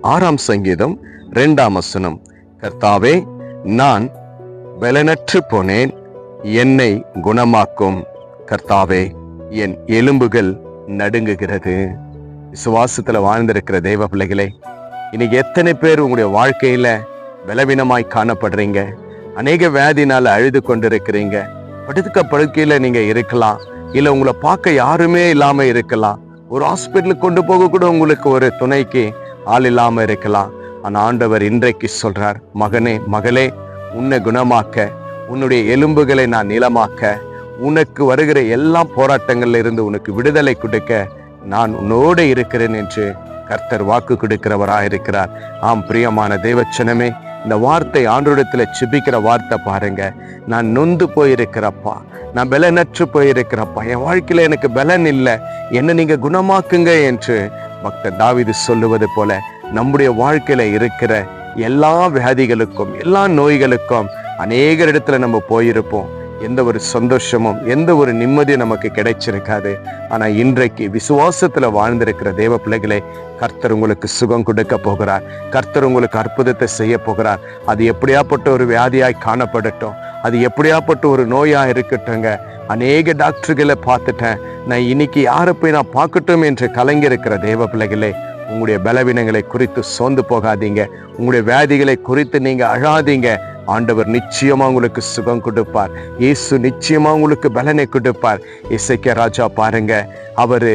ஆறாம் சங்கீதம் இரண்டாம் வசனம். கர்த்தாவே நான் பலனற்று போனேன் என்னை குணமாக்கும். கர்த்தாவே என் எலும்புகள் நடுங்குகிறது. விசுவாசத்தில் வாழ்ந்திருக்கிற தெய்வ பிள்ளைகளே இன்னைக்கு எத்தனை பேர் உங்களுடைய வாழ்க்கையில பலவீனமாய் காணப்படுறீங்க? அநேக வியாதினால அழுது கொண்டிருக்கிறீங்க. படுத்துக்க படுக்கையில நீங்க இருக்கலாம். இல்லை உங்களை பார்க்க யாருமே இல்லாமல் இருக்கலாம். ஒரு ஹாஸ்பிட்டலுக்கு கொண்டு போக கூட உங்களுக்கு ஒரு துணைக்கு ஆள் இல்லாமல் இருக்கலாம். ஆனால் ஆண்டவர் இன்றைக்கு சொல்றார் மகனே மகளே உன்னை குணமாக்க உன்னுடைய எலும்புகளை நான் நிலமாக்க உனக்கு வருகிற எல்லா போராட்டங்கள்ல இருந்து உனக்கு விடுதலை கொடுக்க நான் உன்னோடு இருக்கிறேன் என்று கர்த்தர் வாக்கு கொடுக்கிறவராக இருக்கிறார் ஆம் பிரியமான தேவச்சனமே இந்த வார்த்தை ஆண்டோடத்தில் சிபிக்கிற வார்த்தை பாருங்க. நான் நொந்து போயிருக்கிறப்பா. நான் பலனற்று போயிருக்கிறப்பா. என் வாழ்க்கையில் எனக்கு பலன் இல்லை. என்ன நீங்கள் குணமாக்குங்க என்று பக்தர் தாவிது சொல்லுவது போல நம்முடைய வாழ்க்கையில் இருக்கிற எல்லா வியாதிகளுக்கும் எல்லா நோய்களுக்கும் அநேகர் இடத்துல நம்ம போயிருப்போம். எந்த ஒரு சந்தோஷமும் எந்த ஒரு நிம்மதியும் நமக்கு கிடைச்சிருக்காது. ஆனால் இன்றைக்கு விசுவாசத்தில் வாழ்ந்திருக்கிற தேவ பிள்ளைகளே கர்த்தர் உங்களுக்கு சுகம் கொடுக்க போகிறார். கர்த்தர் உங்களுக்கு அற்புதத்தை செய்ய போகிறார். அது எப்படியாப்பட்ட ஒரு வியாதியாய் காணப்படட்டும். அது எப்படியாப்பட்ட ஒரு நோயாக இருக்கட்டுங்க அநேக டாக்டர்களை பார்த்துட்டேன். நான் இன்னைக்கு யாரை போய் நான் பார்க்கட்டும் என்று கலங்கியிருக்கிற தேவ பிள்ளைகளே உங்களுடைய பலவீனங்களை குறித்து சோர்ந்து போகாதீங்க. உங்களுடைய வியாதிகளை குறித்து நீங்கள் அழாதீங்க. ஆண்டவர் நிச்சயமா உங்களுக்கு சுகம் கொடுப்பார். இயேசு நிச்சயமா உங்களுக்கு பலனை கொடுப்பார். இசைக்க ராஜா பாருங்க அவர்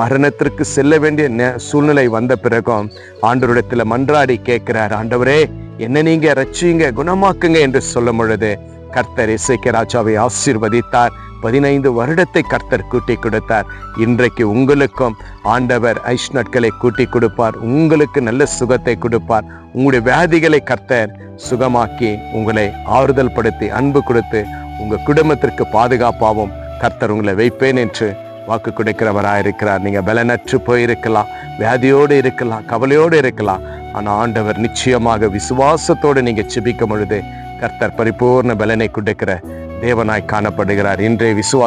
மரணத்திற்கு செல்ல வேண்டிய சூழ்நிலை வந்த பிறகும் ஆண்டவரிடத்துல மன்றாடி கேட்கிறார் ஆண்டவரே என்ன நீங்க ரச்சிங்க குணமாக்குங்க என்று சொல்லும் பொழுது கர்த்தர் இசைக்க ராஜாவை ஆசீர்வதித்தார். பதினைந்து வருடத்தை கர்த்தர் கூட்டி கொடுத்தார். இன்றைக்கு உங்களுக்கும் ஆண்டவர் ஐஷ் நாட்களை கூட்டி கொடுப்பார். உங்களுக்கு நல்ல சுகத்தை கொடுப்பார். உங்களுடைய வியாதிகளை கர்த்தர் சுகமாக்கி உங்களை ஆறுதல் படுத்தி அன்பு கொடுத்து உங்க குடும்பத்திற்கு பாதுகாப்பாகவும் கர்த்தர் உங்களை வைப்பேன் என்று வாக்கு கொடுக்கிறவராக இருக்கிறார். நீங்கள் பலனற்று போயிருக்கலாம். வியாதியோடு இருக்கலாம். கவலையோடு இருக்கலாம். ஆனா ஆண்டவர் நிச்சயமாக விசுவாசத்தோடு நீங்க சிபிக்கும் பொழுது கர்த்தர் பரிபூர்ண பலனை கொடுக்கிற தேவனாய் காணப்படுகிறார். இன்றைய விசுவாச